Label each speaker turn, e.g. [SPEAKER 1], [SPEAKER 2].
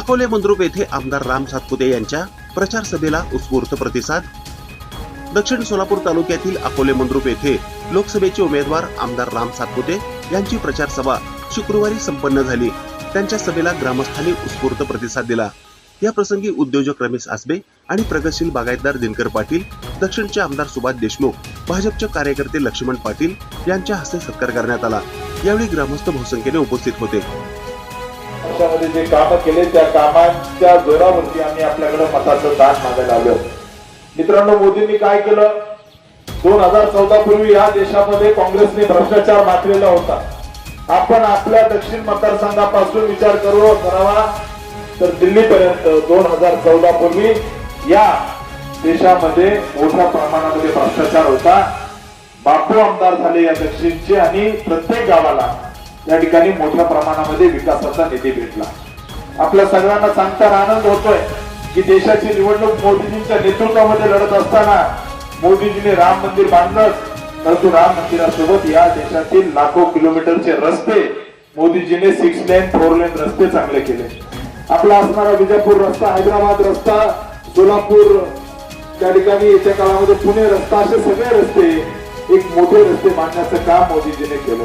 [SPEAKER 1] अकोले मंद्रुप येथे आमदार राम सातपुते यांच्या प्रचार सभेला उत्स्फूर्त प्रतिसाद. दक्षिण सोलापूर तालुक्यातील अकोले मंद्रुप येथे लोकसभेचे उमेदवार आमदार राम सातपुते यांची प्रचार सभा शुक्रवारी संपन्न झाली. त्यांच्या सभेला ग्रामस्थांनी उत्स्फूर्त प्रतिसाद दिला. या प्रसंगी उद्योजक रमेश आसबे आणि प्रगतशील बागायतदार दिनकर पाटील दक्षिणचे आमदार सुभाष देशमुख भाजपचे कार्यकर्ते लक्ष्मण पाटील यांच्या हस्ते सत्कार करण्यात आला. यावेळी ग्रामस्थ बहुसंख्येने उपस्थित होते.
[SPEAKER 2] वर्षामध्ये जे काम केले त्या कामांच्या जोरावरती आम्ही आपल्याकडे मताचं दान मागायला आलो. मित्रांनो मोदींनी काय केलं? दोन हजार चौदा पूर्वी या देशामध्ये काँग्रेसने भ्रष्टाचार माखलेला होता. आपण आपल्या दक्षिण मतदारसंघापासून विचार करू करावा. तर दिल्लीपर्यंत दोन हजार चौदा पूर्वी या देशामध्ये मोठ्या प्रमाणामध्ये भ्रष्टाचार होता. बापू आमदार झाले या दक्षिणचे आणि प्रत्येक गावाला या ठिकाणी मोठ्या प्रमाणामध्ये विकासाचा निधी भेटला. आपल्या सगळ्यांना सांगताना आनंद होतोय की देशाची निवडणूक मोदीजींच्या नेतृत्वामध्ये लढत असताना मोदीजीने राम मंदिर बांधलं. परंतु राम मंदिरासोबत या देशातील लाखो किलोमीटरचे रस्ते मोदीजीने सिक्स लेन फोर लेन रस्ते चांगले केले. आपला असणारा विजयपूर रस्ता हैदराबाद रस्ता सोलापूर त्या ठिकाणी येत्या काळामध्ये पुणे रस्ता असे सगळे रस्ते एक मोठे रस्ते बांधण्याचं काम मोदीजीने केलं.